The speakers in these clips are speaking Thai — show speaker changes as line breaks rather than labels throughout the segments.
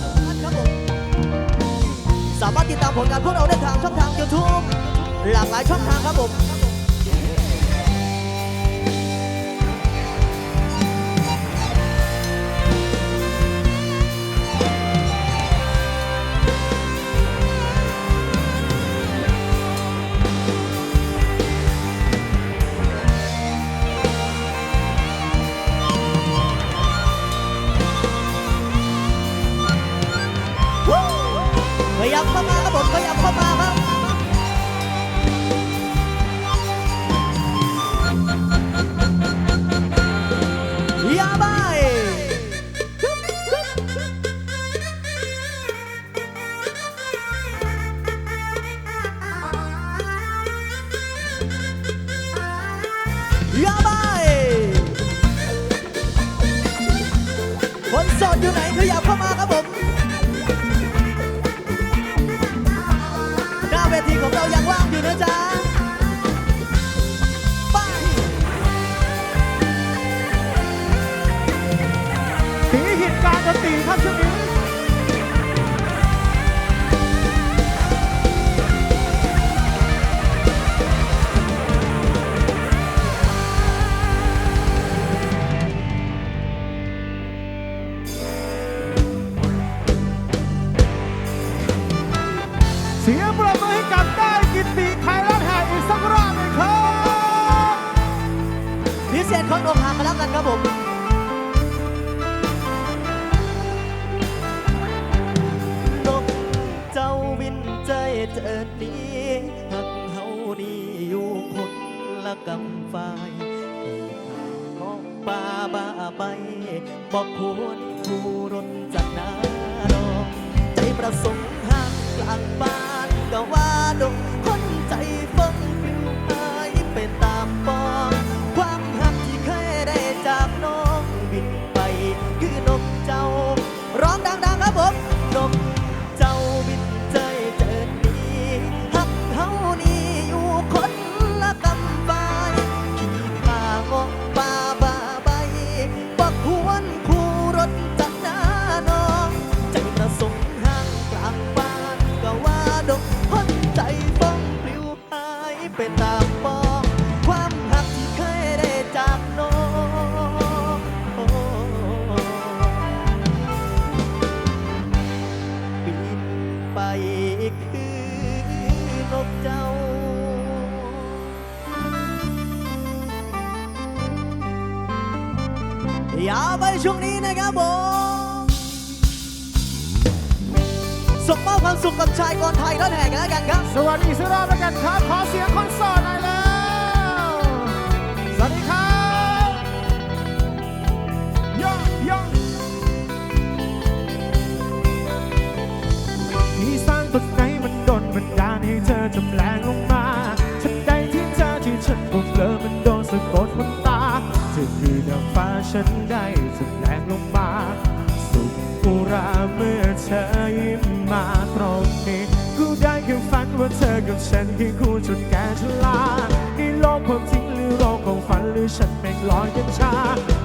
สครับผมสามารถติดตามผลงานพวกเราได้ทางช่องทาง YouTube หลากหลายช่องทางครับผม ยาไปคนโสดอยู่ไหนขยับเข้ามาครับผม
กำ
ฝ่ายมองป่าบ้าไปบอกควรผู้รนจากนาดองใจประสงค์ห่างกลางบ้านก็ว่าดงคนใจฟังฟิวหายไปตามปองความหักที่เคยได้จากน้องบินไป คือนกเจ้า ร้องดังๆครับผมนก ไปตามปองความหักที่เคยได้จากน้องบินไปคือนกเจ้าอย่าไปช่วงนี้นะครับผม ส่งมอบความสุขกับชายกรไทยรถแห่กันแล้วกันครับ
สวัสดีสักรอบแล้วกันครับ ขอเสียงคนโสดหน่อยแล้ว สวัสดีครับย่องย่องที่สร้างต้นไม้มันโดนบันดาลให้เธอจำแรงลงมาฉันใดที่เธอที่ฉันบุกเลอมันโดนสะกดบนตาเธอคือดาวฟ้าฉันได้จำแรงลงมา สุขอุราเมื่อเธอ เธอกับฉันคือคู่จนแก่ชราในโลกความจริงหรือโลกของฝันหรือฉันเป็นลอยกันชา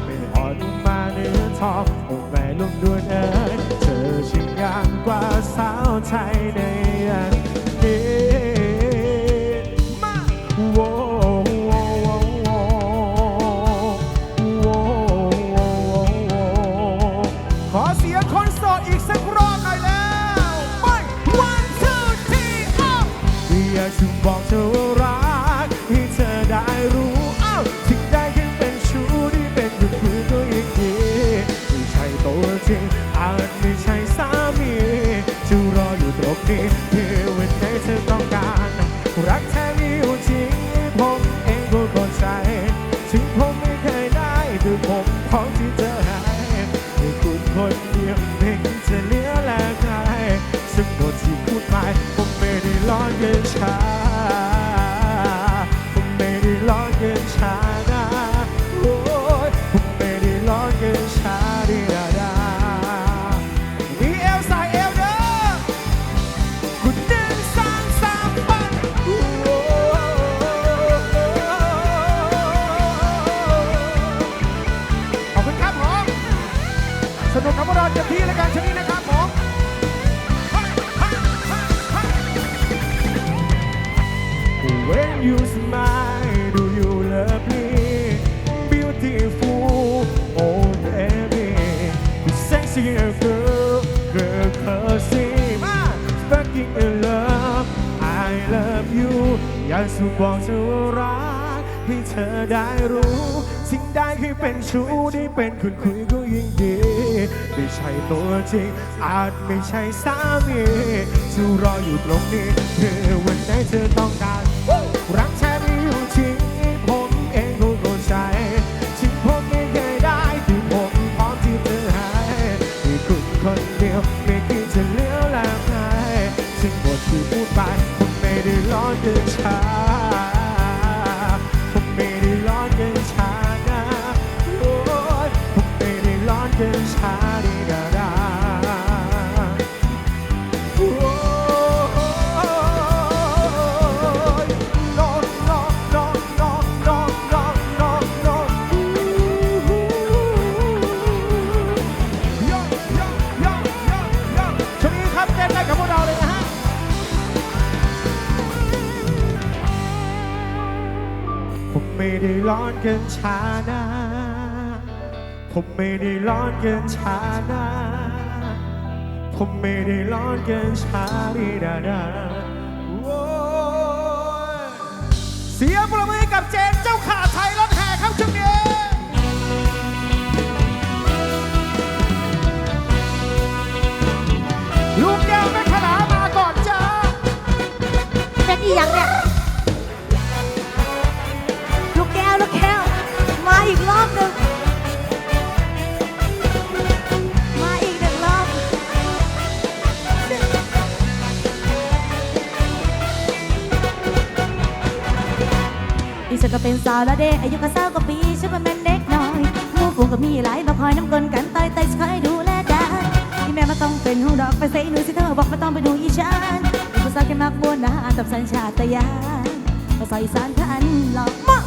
ไม่อ่อนมาเนื้อทองโอ้แม่ลงดวนเอ๋ยเธอชิงงามกว่าสาวไทยใน รักากสูบอกเธอว่ารักให้เธอได้รู้สิ่งใดที่เป็นชู้ได้เป็นคนคุยก็ยิ่งดี ไม่ใช่ตัวจริง อาจไม่ใช่สามีจะรออยู่ตรงนี้เพื่อวันไหนเธอต้องการรักแท้ไม่อ It's high. เกินชานะผมไม่ได้ร้อนเกินชานะผมไม่ได้ร้อนเกินชาดีดาดาโอ้ยเสียงปรบมือกับเจนเจ้าขาไทยรถแห่ครับช่วงนี้ลูกแก้วแม่ขลามาก่อนจ้า
เป็นอีหยังเนี่ย สาวละเดอายุก็เศร้ากว่าปีฉันเป็นแม่เด็กน้อยหมู่ฝูงก็มีหลายมาคอยน้ำกลนกันต่อยเตยฉันคอยดูแลจ้าที่แม่มาต้องเป็นห้องดอกไปใส่หนูสิเธอบอกไม่ต้องไปดูอีฉันเป็นภาษาแค่มักบัวนนะตามสัญชาตญาณภาษาอีสานพันหลอกมะ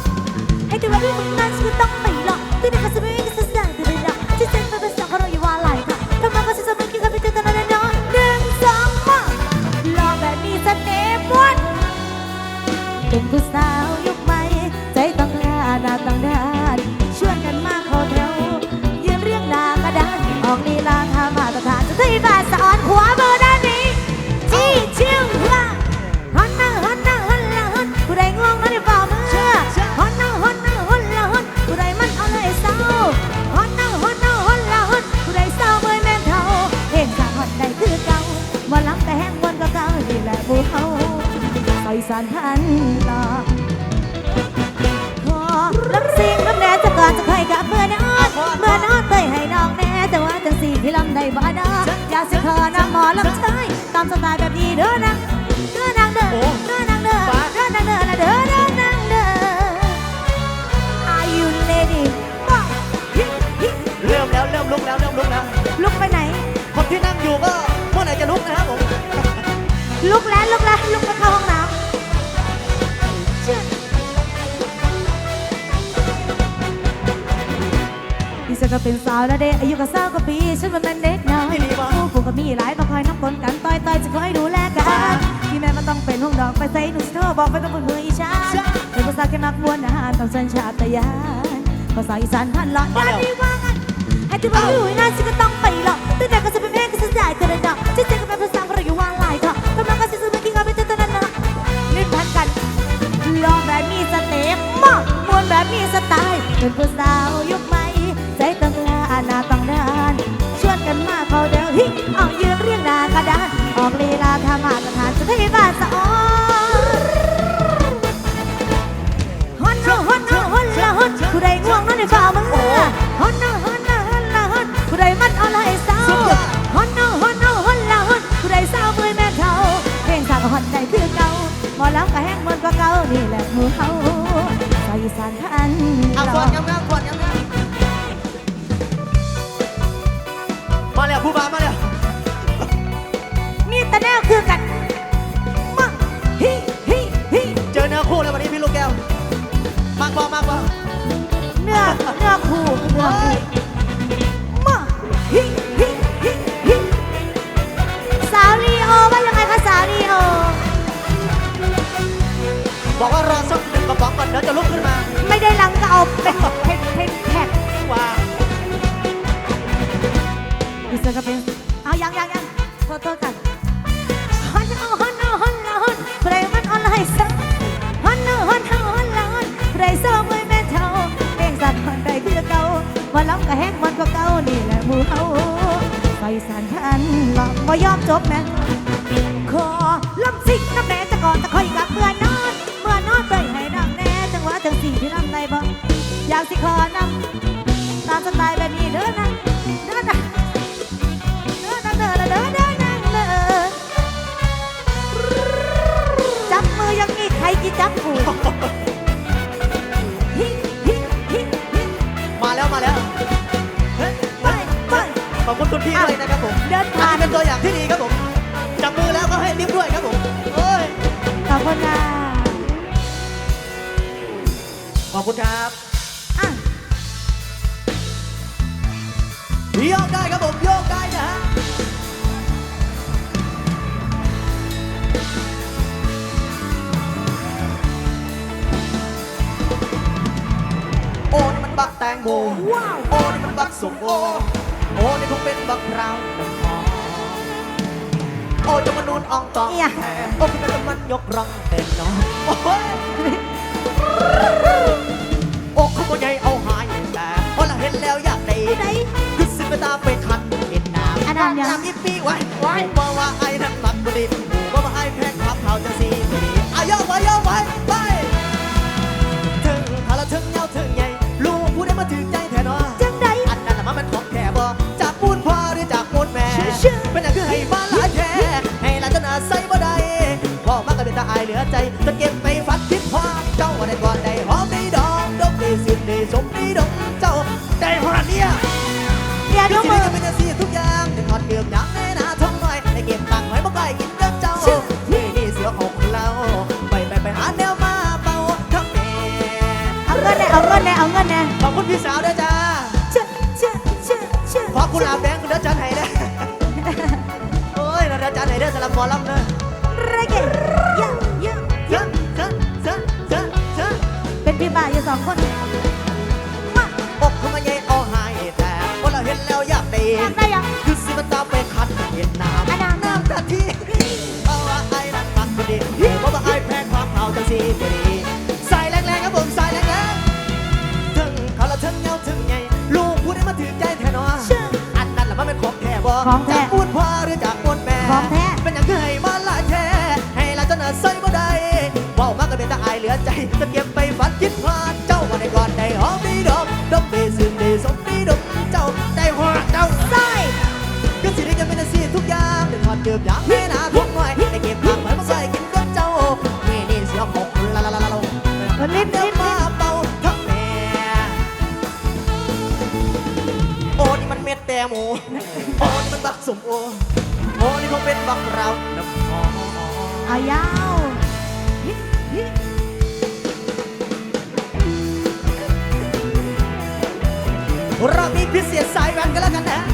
ให้ดูว่าเรื่อมึงนั้นคือต้องไปหลอกที่นี่ก็จะไม่มีก็
จะ
สั่ง ก็เป็นสาวแล้วเด็กอายุก็สาวกว่าปี ฉันมันเป็นเด็กน้อยผู้ผูกก็มีหลายมาคอยน้ำกลนกันต่อยต่อยจะคอยดูแลกันที่แม่มันต้องเป็นห้องดอกไปใส่หนูสิเธอบอกไปต้องเป็นมืออีชาเป็นภาษาแค่มักมวนอาหารตามสัญชาตญาณภาษาอีสานพันหลอดด้านนี้ว่างันให้ที่ว่าอยู่นานฉันก็ต้องไปหรอกตั้งแต่ก็จะเป็นแม่ก็จะจ่ายเธอเลยดอกฉันเจอกับแม่ภาษาเพราะอยู่ว่าหลายค่ะกำลังก็จะซื้อมากินกันไปเจอตอนนั้นนะเล่นพันกันลองแบบมีสเต็ปมากมวนแบบมีสไตล์เป็นผู้สาวยุคใหม่ ใจตั้งหน้าหน้าตั้งด้านชวนกันมาเขาเดินฮิเอายืนเรียงหน้ากระดาน ออกลีลาทามาตรมานจะให้บ้านสะอ เดี๋
ยวจะลุกขึ้นมา
ไม่ได้ลังก็เอาเป็นเป็นเป็นแท็ก
ว่า
อีเซอร์ก็เป็นเอายังยังยังโทษโทษกันฮันเอาฮันเอาฮันเอาฮันใครมันออนไลน์ซังฮันเอาฮันเอาฮันเอาฮันใครซ้อมไว้แม่เท่าเพลงสัตว์ฮันใดคือเก่าว่าล้ำก็แห้งมันก็เก่านี่แหละมูเฮาไฟสันทันหลอกบ่ยอมจบแม่ขอลำซิกน้ำแน่จะก่อนจะคอยกับเมื่อนอน วะจังสี่ที่นำในบ่อยากสิขอนำตามสไตล์แบบนี้เด้อนะเด้อนะเด้อนะเด้อนะเด้อเด้อนะเด้อจับมือยังมีใครกินจับกูฮิฮิฮิฮิ
มาแล้วมาแล้วเฮ้ย
ไปไป
ขอบคุณคุณพี่ด้วยนะครับผม
เดิน
อั
ผ่านน
นี้เป็นตัวอย่างที่ดีครับผมจับมือแล้วก็ให้ลิ้มด้วยครับผมเอ้ย
ขอบคุณค่ะ
อบคุณครับ
อะ
โยกได้ครับผมโยกได้นะฮะโอ้นี่มันบักแตงโม
ว้าว
โอ้นี่มันบักส้มโอโอ้นี่คงเป็นบักพร้าวน้ำหอมโอ้จะมานูนอ่องตอง
เอี่ย
แท้โอ้คุณจะมันยกรังเต็มน้องโอ้ย โอ้คุณใหญ่เอาหายแต่พอเราเห็นแล้วอยากได้
ไหน
คือสิไปตามไปคันเห็นน้ำ
อันนั้นยัง
น้ำอีปีไว้ไว้ว่าว่าไอ้นั่นมันบุรีว่าว่าไอ้แพงพับเขาจะสีบุรีอะย่อไว้ย่อไว้ไป ถึงถ้าเราถึงเงาถึงใหญ่ลูกผู้ได้มาถึงใจแท้เนาะ
จังใด
อันนั้นละมันมันของแท้บ่จากปูนพ่อหรือจากปูนแม่
ชื่อ
เป็นอย่างคือให้มาหลายแท้ให้หลายจนอาใส่บ่ได้พ่อมาก็เป็นตาอายเหลือใจจนเก็บไปฝันคิดพอ เจ้าว่าได้กอนได้หอมได้ดอกดอกได้สิ้นได้สมได้ดอกเจ้าได้หอดเนี่ย
เดี๋ยวดูมื
มื
อ
เป็นจังซี่ทุกอย่างได้ทอดเกือบย่างแน่นาท้องน้อยได้เก็บตังค์ไว้บ่ไกลกินกับเจ้านี่นี่เสียอกเราไปไปไปหาแนวมาเป่าทั้งแม่
เอาเงินแน่เอาเงินแน่เอาเงินแน่
ขอบคุณพี่สาวด้วยจ้า
เชื่อเชื่อเช่เช่
ขอคุณอาแดงคุณเด้อจันไห้เด้อโอ้ยเราเด้อจันไห้เด้อสำหรับหมอลำเด้อ
เรเกะเย สองคนมา
อกเขามาใหญ่เอาหายแต่ว่าเราเห็นแล้วอยากได้
อยากได้ยัง
คือสิมันตามไปคันเห็นน้ำ
อันนั้น
น้ำกะทิเอาว่าไอ้นั่นมันพอดีเพราะว่าไอ้แพ้ความเขาจังสีพอดีใส่แรงๆครับผมใส่แรงๆถึงเขาละถึงเงาถึงไงลูกผู้ได้มาถึงใจแท้เนาะ
เชื่อ
อันนั้นละมันเป็นของแท้บ่
ของแท้
จากปูนพ่อหรือจากปูนแม่
ของแท้
เป็นอย่างคือให้มาหลายแท้ให้หลายจนอาใส่บ่ได้เว้ามากก็เป็นตาอายเหลือใจจนเก็บ ดือบยางแม่นาทุกหน่อยได้เก็บผักไว้มาใส่กินกับเจ้านี่นี่เสียหกลาลาลาลาลา
ลิ้น
เดิ
ลิ้
น
น
มาเป่าทั้งแม่โอ้นี่มันเม็ดแตงโมโอ้นี่มันบักสมโอโอ้นี่คงเป็นบักเราน้ำหอม
อายาวฮิฮิ
รอบนี้พิเศษสายแวนกันแล้วกันนะ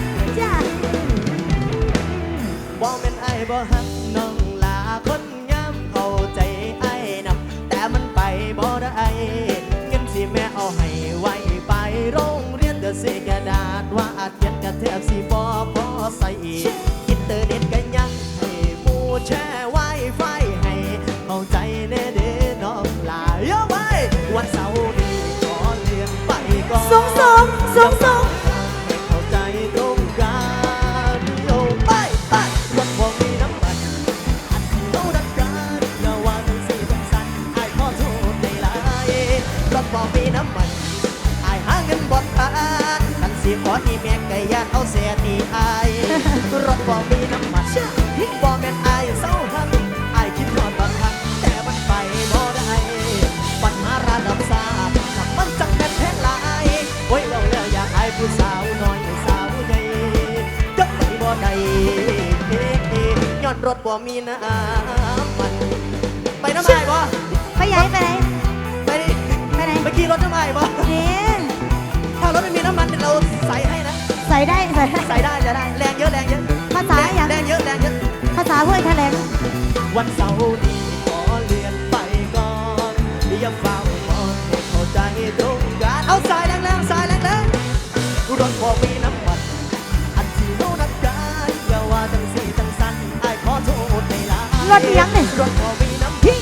บ่ฮักน้องลาคนงามเข้าใจไอ้นำแต่มันไปบ่ได้เงินสิแม่เอาให้ไว้ไปโรงเรียนเดือเสกระดาษว่าอาจเย็นกระแทบสิบ่พอใส่อินเตอร์เน็ตก็ยังให้มูแชร์ไวไฟให้เข้าใจแน่เด้น้องลาเยอะไปวันเสาร์นี้ขอเลื่อนไปก่อน
สูงสูงสูงส
ม อ้ายรถบ่มีน้ำมันบ่แม่นไอ้ายเศร้าหันไอ้ายคิดฮอดบางครั้งแต่มันไปบ่ได้ปัญหาระดับสามถ้ามันจังแม่นแท้หลายโอ้ยเราแล้วอยากให้ผู้สาวน้อยสาวใหญ่จับไปบ่ได้เอ๊ะเอ๊ะย้อนรถบ่มีน้ำมันไปน้ำไม้บ่
ไปไหนไปไหน
ไปดิ
ไปไหน
ไปขี่รถน้ำไม้บ่
นี่
ถ้ารถไม่มีน้ำมันเดี๋ยวเราใส่ ใส่
ได้ใส่ได้
ใส่ได้จะได้แรงเยอะแรงเยอะ
ภาษาอย่าง
แรงเยอะแรงเยอะ
ภาษาห้วยแถลง
วันเสาร์นี้ขอเรียนไปก่อนอย่าเฝ้ามองให้เข้าใจ
ต
รงกันเอาสายแรงแรงสายแรงแรงรถพอมีน้ำมันอันที่โน่นักการอย่าว่าจังสีตั้งสันไอ้ขอโทษในลาร
ถยังเนี่ย
รถพอมีน้ำพี่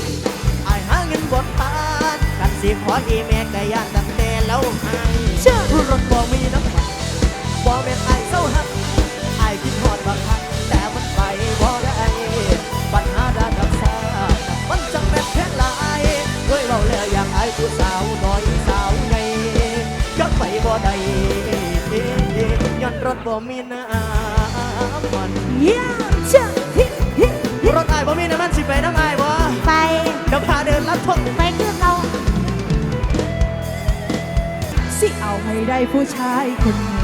ไอ้หาเงินบนตานกันสีขอดีแม่ก็ยากตั้งแต่แล้วให้รถพอมีน้ำมัน บ่แม่นไอ้เศร้า
หักไอ้
คิดฮอดบักคั
กแต่มันไปบ่ได้ปัญหาดานรัามันจังแม่นแค่
หลายเยเว้าแล้วอยากไอ้ผู้สาวน้อยสาวใหญ่ก็ไปบ่ได้ย้อนรถบ่มีน้ำมันเยี่
ยมจั
งรถไอ้บ่มีน้ำมันสิไปน้ำไอ้บ่ไปเดี๋ยวพาเดินลัดทุ่งไปคือเขาสิเอาให้ได้ผู้ชายคนนี้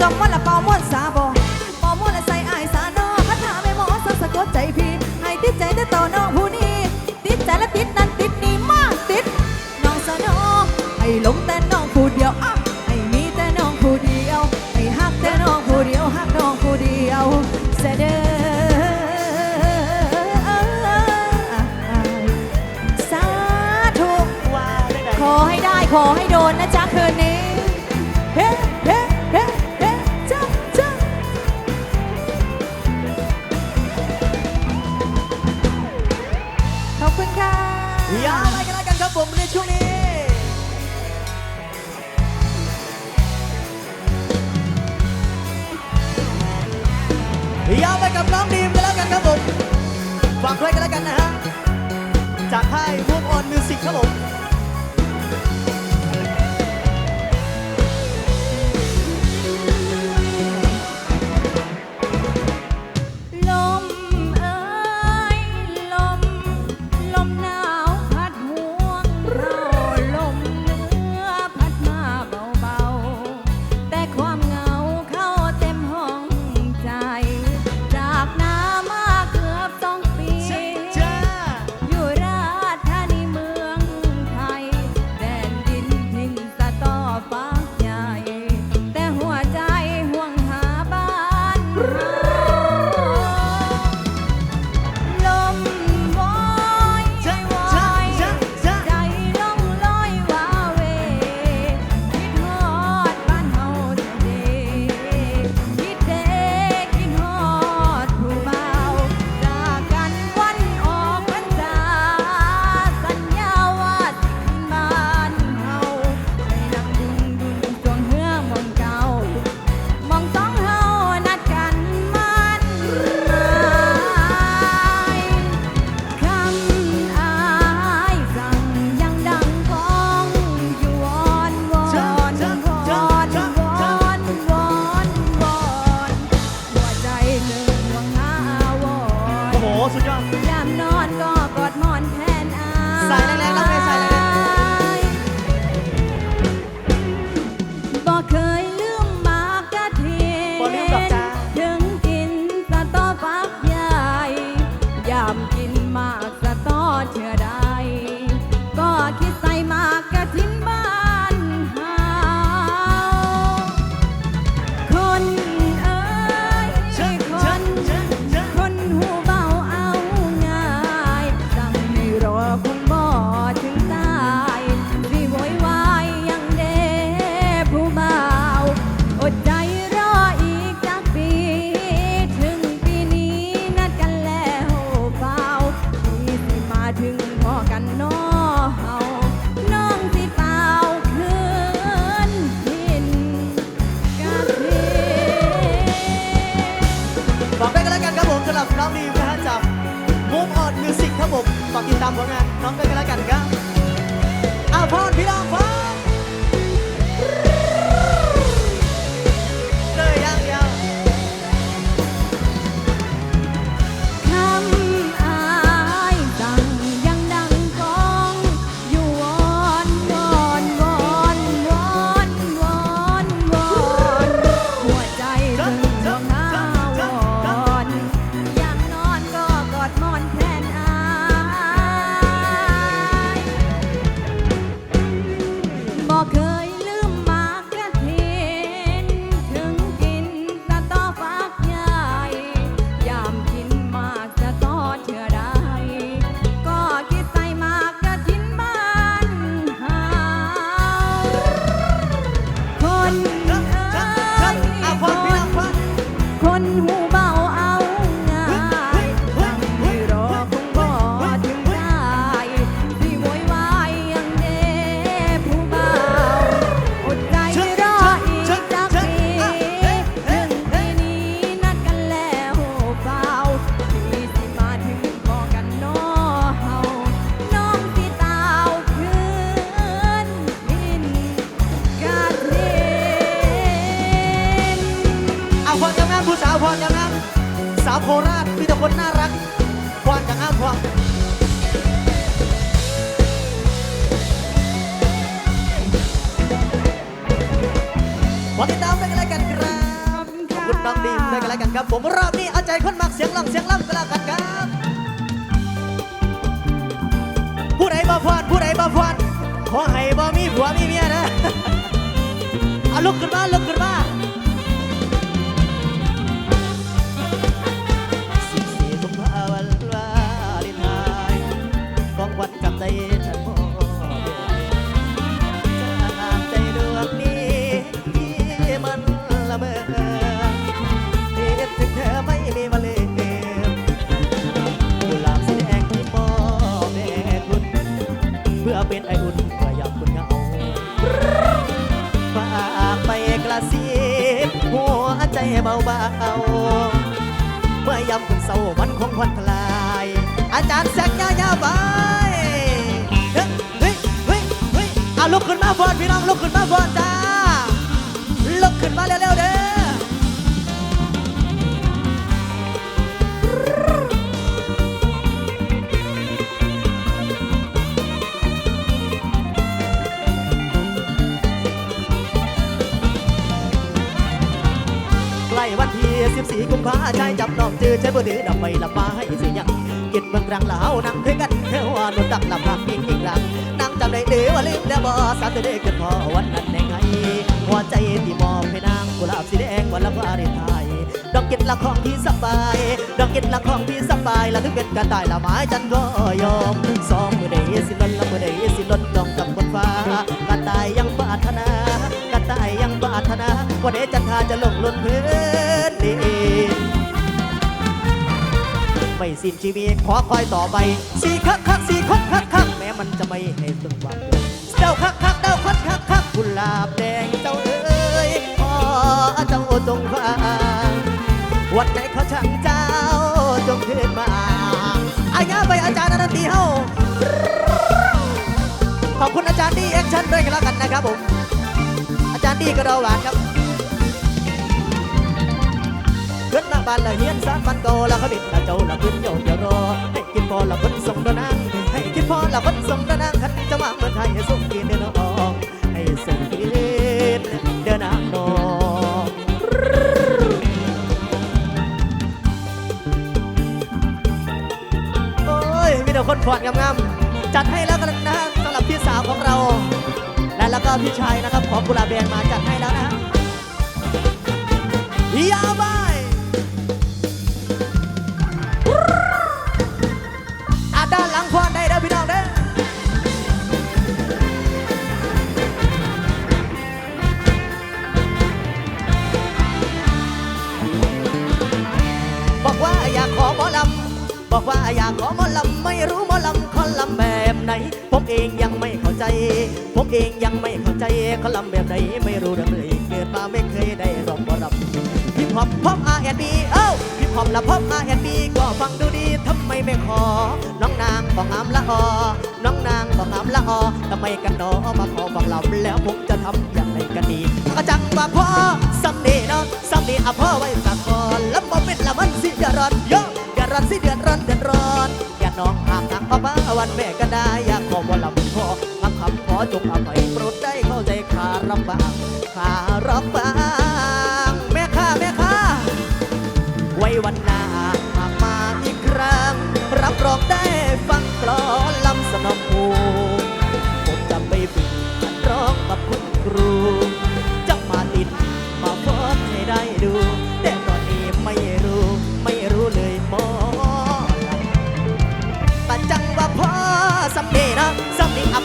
จอมวันละป่ามวนสาบอป่ามวนละใส่อาย
สานอคา
ทาไม่หม
อ
สักสะกดใจพี่ให้ติดใจได้ต่อน้องผู้นี้
ติดใจและติดนั้นติดนี้มากติดน้องสานอ
ให้หลงแต่น้อง สา
วโคราชมีแต่คนน่ารักควานจากอ้ามพวงขอติดตามได้กันแล้วกันครับขอบคุณน้องดีมด้กันแล้วกันครับ ผมรอบนี้เอาใจคนมักเสียงล่ำเสียงล่ำกันแล้วกันครับ ผู้ใดบ่ฟอนผู้ใดบ่ฟอนขอให้บ่มีผัวมีเมียนะเอาลุกขึ้นมาลุกขึ้นมา เพื่อเป็นไออุ่นเพื่อยามคุณเหงาฝากไปกระซิบหัวใจเบาๆเมื่อยามคุณเศร้ามันคงผ่อนคลาย อาจารย์แซกยายาไปเฮ้ยเฮ้ยเฮ้ยเฮ้ยอาลุกขึ้นมาฟอนพี่น้องลุกขึ้นมาฟอนจ้าลุกขึ้นมาเร็วๆเด้อ ล้วันที่กุมภาใจจับน้องจือใช้มือถือดับไฟดับมาให้เสียงยังกินเมืองรังเหลานั่งคุยกันเทว่านุนดักลับพักอีกอีกหลังนั่งจำได้เดีว่าลืมแล้วบ่สาธุเด้ขึ้นพอวันนั้นได้ไงหัวใจที่มอบให้นางกุหลาบสีแดงวันละวาเลนไทน์ดอกเก็ดละของที่สบาย ดอกเก็ดละของที่สบายละถึงเป็นกระต่ายละไม้จันก็ยอมสองมือใดสิลนละมือใดสิลนดองกับบนฟ้ากระต่ายยังปรารถนากระต่ายยังปรารถนาว่าเดจันทาจะลงล่นเพื้นดิน ไม่สิ้นชีวิตขอคอยต่อไปสี่คักคักสี่คนคักคักแม้มันจะไม่ให้ตึงหวังเจ้าคักคักเจ้าคนคักคักกุหลาบแดงเจ้าเอ้ยขอเจ้าจงฟังวันไหนเขาช่างเจ้าจงขึ้นมาอายาไปอาจารย์นันตีเฮาขอบคุณอาจารย์ดีแอคชั่นด้วยกันแล้วกันนะครับผมอาจารย์ดีก็รอหวานครับ ขึ้นมาบ้านละเฮียนสามวันโกแล้วเขาบิดละโจละขึ้นโยกเดี๋ยวรอให้กินพอละคนส่งระนางให้กินพอละคนส่งระนางคันจะมาเมืองไทยให้ส่งกินเดินออกให้ส่งกินเดินนางนองโอ้ยมีแต่คนฟอนงามๆจัดให้แล้วกันนะสำหรับพี่สาวของเรา และแล้วก็พี่ชายนะครับของกุลาบแดงมาจัดให้แล้วนะฮะ เขาใจคลำแบบไหนไม่รู้เรื่องเลย เกิดมาไม่เคยได้รองหมอลำฮิปฮอปพอปอาแอนบีเอ้าฮิปฮอปละพอปอาแอนบีก็ฟังดูดีทำไมไม่ขอ น้องนางบอกงามละออน้องนางบอกงามละออทำไมกันหนอมาขอฟังลำแล้วผมจะทำอย่างไรกันดีก็จังว่าพ่อสัมเนาะสัมเดอะพ่อไว้สักก่อนแล้วบ่เป็นละมันสิจะรอนโยเดือดร้อนสิเดือดร้อนเดือดร้อนอย่าน้องห่างห่างอามาวันแม่ก็ได้อยากขอว่าลำขอคำคำขอจงอภัยำบากขารับบางแม่ข้าแม่ข้าไว้วันหน้าหากมาอีกครั้ง รับรองได้ฟังกลอนลำสนองหูผมจะไปฝึกหัดร้องกับคุณครูจะมาติดมาฟอให้ได้ดู แต่ตอนนี้ไม่รู้ ไม่รู้เลยหมอลำแต่จังว่าพ่อสำเนีนะสำเนีอ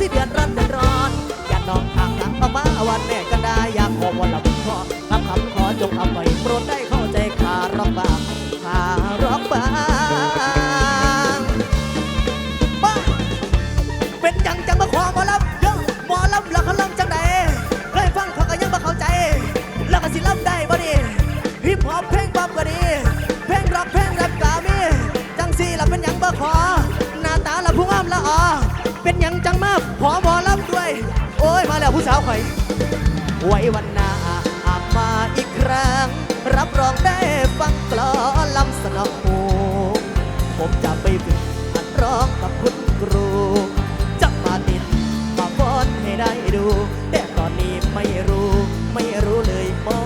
สิเดือดร้อนเดือดร้อน อย่าน้องทางหลังปามาวันแม่ก็ได้อยากขอวันละบุญขอคำคำขอจงเอาไปโปรดได้ แล้วผู้สาวข่อยไว้วันหน้าหากมาอีกครั้ง รับรองได้ฟังกลอลำสนองหูผมจะไปฝึกหัดร้องกับคุณครูจะมาติดมาฟ้อนให้ได้ดู แต่ตอนนี้ไม่รู้ไม่รู้เลยหมอ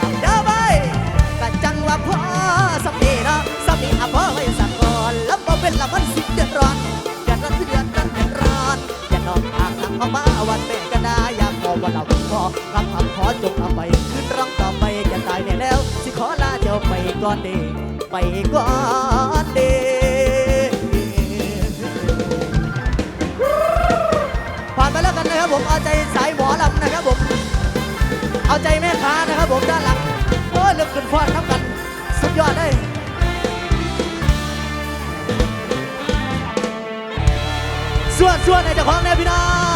ลำเด้อไปกันจังว่าพ่อสำนีเนาะสำนีอะพ่อไว้สักก่อนแล้วบ่เป็นละมันสิเดือดร้อนเดือดร้อนเดือดร้อนเดือดร้อนอย่านอนทางหลังเอามา อรับคำขอจงเอาไปขึ้นร้องต่อไปจะตายแน่แล้ว สิขอลาเจ้าไปก่อนเดไปก่อนเดผ่านไปแล้วกันนะครับผมเอาใจสายหมอลำนะครับผม เอาใจแม่ค้านะครับผมด้านหลังโอ้ยเลือกขึ้นฟอนน้ำกันสุดยอดเลยส่วนส่วนในเจ้าของเนี่ยพี่น้อง